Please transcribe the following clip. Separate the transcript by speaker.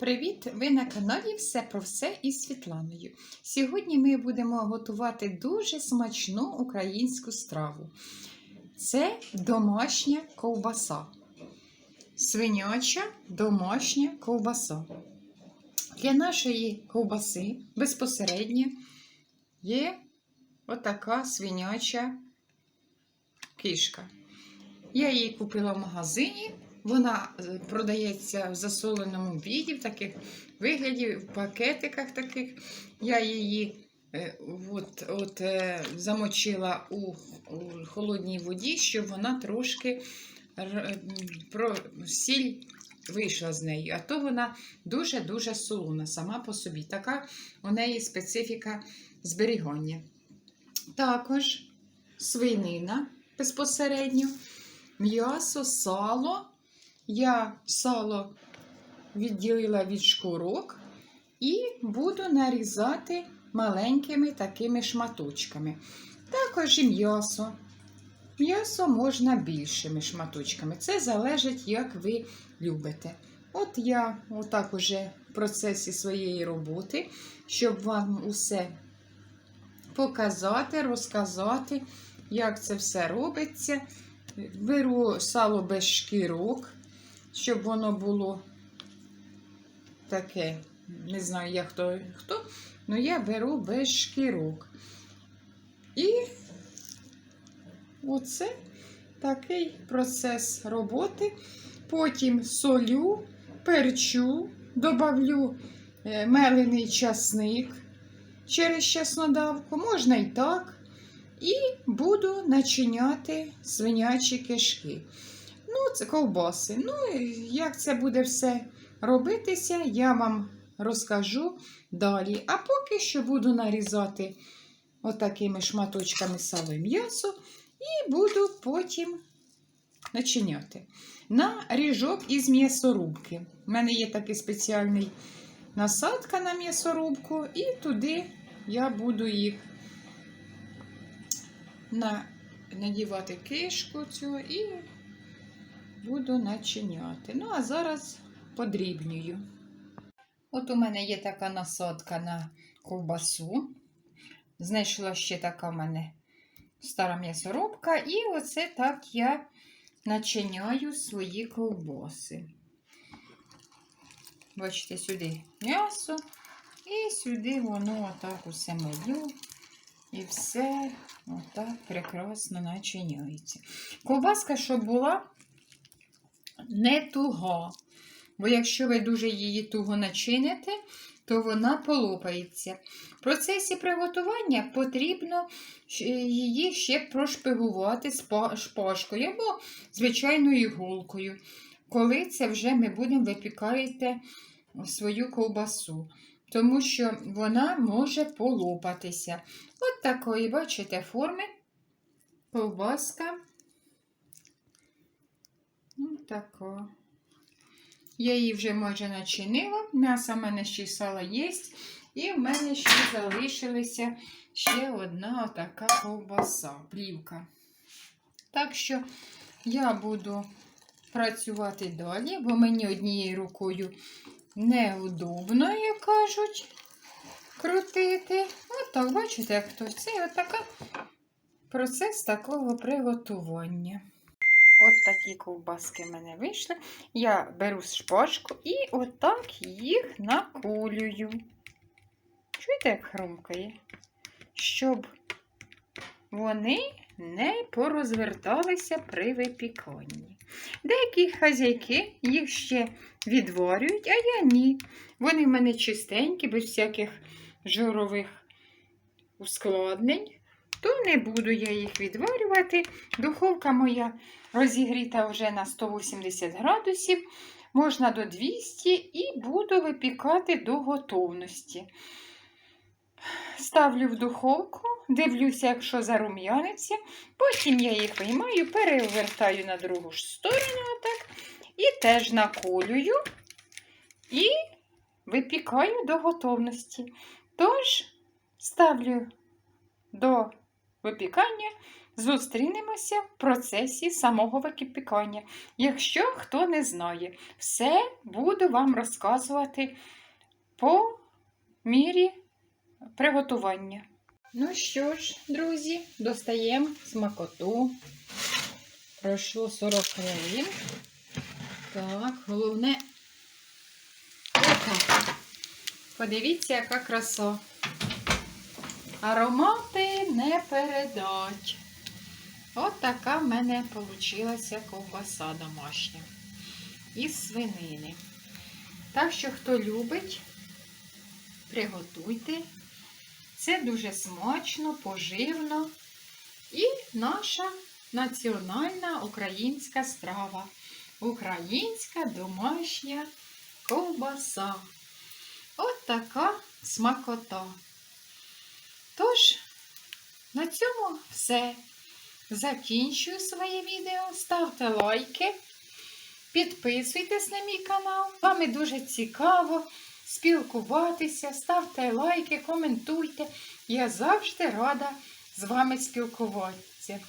Speaker 1: Привіт! Ви на каналі Все про все із Світланою. Сьогодні ми будемо готувати дуже смачну українську страву. Це домашня ковбаса. Свиняча домашня ковбаса. Для нашої ковбаси безпосередньо є отака свиняча кишка. Я її купила в магазині. Вона е, продається в засоленому віді, в таких вигляді, в пакетиках таких. Я її е, от, от, е, замочила у, у холодній воді, щоб вона трошки про сіль вийшла з неї. А то вона дуже-дуже солона сама по собі. Така у неї специфіка зберігання. Також свинина безпосередньо, м'ясо, сало. Я сало відділила від шкурок і буду нарізати маленькими такими шматочками. Також і м'ясо. М'ясо можна більшими шматочками. Це залежить, як ви любите. От я отак уже в процесі своєї роботи, щоб вам усе показати, розказати, як це все робиться. Беру сало без шкірок, щоб воно було таке, не знаю, як хто, хто, але я беру без шкірок. І оце такий процес роботи. Потім солю, перчу, добавлю е, мелений часник через чеснодавку, можна і так. І буду начиняти свинячі кишки. Ну, це ковбаси. Ну, як це буде все робитися, я вам розкажу далі. А поки що буду нарізати отакими шматочками сало і м'ясо, і буду потім начиняти. На ріжок із м'ясорубки. У мене є такий спеціальний насадка на м'ясорубку, і туди я буду їх на, надівати кишку цю і буду начиняти. Ну, а зараз подрібнюю. От у мене є така насадка на ковбасу. Знайшла ще така в мене стара м'ясорубка. І оце так я начиняю свої ковбаси. Бачите, сюди м'ясо, і сюди воно отак усе мелю. І все отак прекрасно начиняється. Ковбаска, щоб була не туга. Бо якщо ви дуже її туго начините, то вона полопається. В процесі приготування потрібно її ще прошпигувати шпажкою або звичайною іголкою. Коли це вже ми будемо випікати свою ковбасу. Тому що вона може полопатися. От такої, бачите, форми ковбаска. Ось така. Я її вже майже начинила. М'ясо в мене ще сало є. І в мене ще залишилася ще одна така ковбаса, плівка. Так що я буду працювати далі, бо мені однією рукою неудобно, як кажуть, крутити. От так, бачите, як то це отака процес такого приготування. От такі ковбаски в мене вийшли. Я беру шпажку і отак їх наколюю. Чуєте, як хрумкає? Щоб вони не порозверталися при випіканні. Деякі хазяйки їх ще відварюють, а я ні. Вони в мене чистенькі, без всяких жирових ускладнень. То не буду я їх відварювати. Духовка моя розігріта вже на 180 градусів, можна до 200 і буду випікати до готовності. Ставлю в духовку, дивлюся, якщо зарум'яниться. Потім я їх виймаю, перевертаю на другу ж сторону отак, і теж наколюю і випікаю до готовності. Тож ставлю до випікання зустрінемося в процесі самого випікання. Якщо хто не знає, все буду вам розказувати по мірі приготування. Ну що ж, друзі, достаємо смакоту. Пройшло 40 хвилин. Так, головне. Подивіться, яка краса. Аромати не передать. От така в мене вийшла ковбаса домашня. Із свинини. Так що, хто любить, приготуйте. Це дуже смачно, поживно. І наша національна українська страва. Українська домашня ковбаса. От така смакота. Тож, на цьому все. Закінчую своє відео. Ставте лайки, підписуйтесь на мій канал. Вам вами дуже цікаво спілкуватися. Ставте лайки, коментуйте. Я завжди рада з вами спілкуватися.